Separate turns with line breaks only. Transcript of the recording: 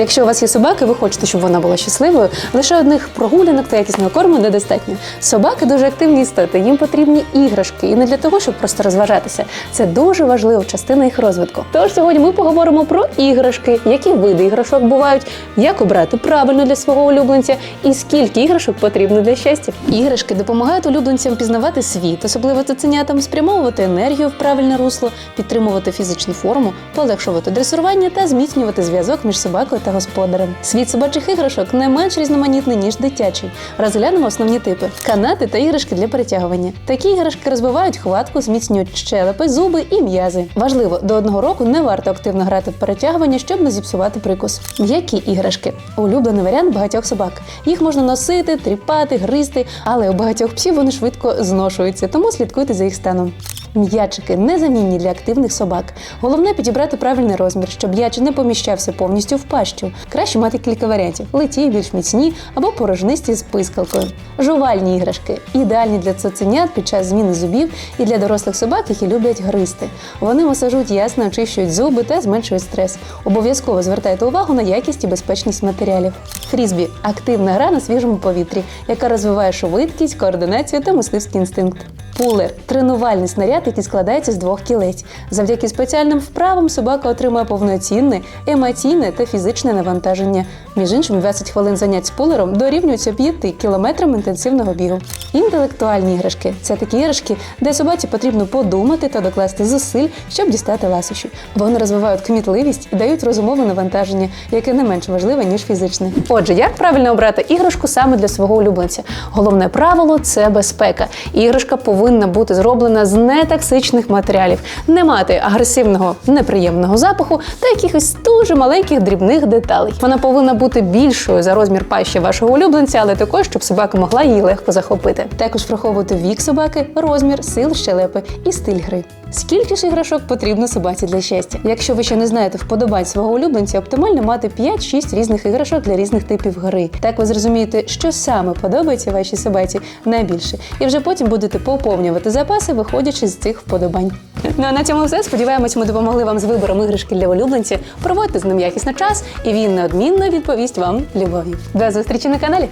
Якщо у вас є собака, і ви хочете, щоб вона була щасливою, лише одних прогулянок та якісного корму недостатньо. Собаки дуже активні істоти, їм потрібні іграшки, і не для того, щоб просто розважатися. Це дуже важлива частина їх розвитку. Тож сьогодні ми поговоримо про іграшки, які види іграшок бувають, як обрати правильно для свого улюбленця і скільки іграшок потрібно для щастя. Іграшки допомагають улюбленцям пізнавати світ, особливо цуценятам, спрямовувати енергію в правильне русло, підтримувати фізичну форму, полегшувати дресурування та зміцнювати зв'язок між собакою та господарем. Світ собачих іграшок не менш різноманітний ніж дитячий. Розглянемо основні типи: канати та іграшки для перетягування. Такі іграшки розвивають хватку, зміцнюють щелепи, зуби і м'язи. Важливо, до одного року не варто активно грати в перетягування, щоб не зіпсувати прикус. М'які іграшки улюблений варіант багатьох собак. Їх можна носити, тріпати, гризти, але у багатьох псів вони швидко зношуються, тому слідкуйте за їх станом. М'ячики незамінні для активних собак. Головне підібрати правильний розмір, щоб м'яч не поміщався повністю в пащу. Краще мати кілька варіантів: литі, більш міцні або порожнисті з пискалкою. Жувальні іграшки ідеальні для цуценят під час зміни зубів і для дорослих собак, які люблять гризти. Вони масажують ясно, очищують зуби та зменшують стрес. Обов'язково звертайте увагу на якість і безпечність матеріалів. Фрізбі активна гра на свіжому повітрі, яка розвиває швидкість, координацію та мисливський інстинкт. Пулер тренувальний снаряд, який складається з двох кілець. Завдяки спеціальним вправам собака отримує повноцінне, емоційне та фізичне навантаження. Між іншим, 20 хвилин занять з пулером дорівнюються 5 кілометрам інтенсивного бігу. Інтелектуальні іграшки це такі іграшки, де собаці потрібно подумати та докласти зусиль, щоб дістати ласощі. Вони розвивають кмітливість і дають розумове навантаження, яке не менш важливе ніж фізичне. Отже, як правильно обрати іграшку саме для свого улюбленця? Головне правило це безпека. Іграшка повинна бути зроблена з нетоксичних матеріалів, не мати агресивного неприємного запаху та якихось дуже маленьких дрібних деталей. Вона повинна бути більшою за розмір пащі вашого улюбленця, але також, щоб собака могла її легко захопити. Також враховувати вік собаки, розмір, сил щелепи і стиль гри. Скільки ж іграшок потрібно собаці для щастя? Якщо ви ще не знаєте вподобань свого улюбленця, оптимально мати 5-6 різних іграшок для різних типів гри. Так ви зрозумієте, що саме подобається вашій собаці найбільше, і вже потім будете поповнювати запаси, виходячи з цих вподобань. Ну а на цьому все. Сподіваємось, ми допомогли вам з вибором іграшки для улюбленців. Проводьте з ним якісно час, і він неодмінно відповість вам любов'ю. До зустрічі на каналі.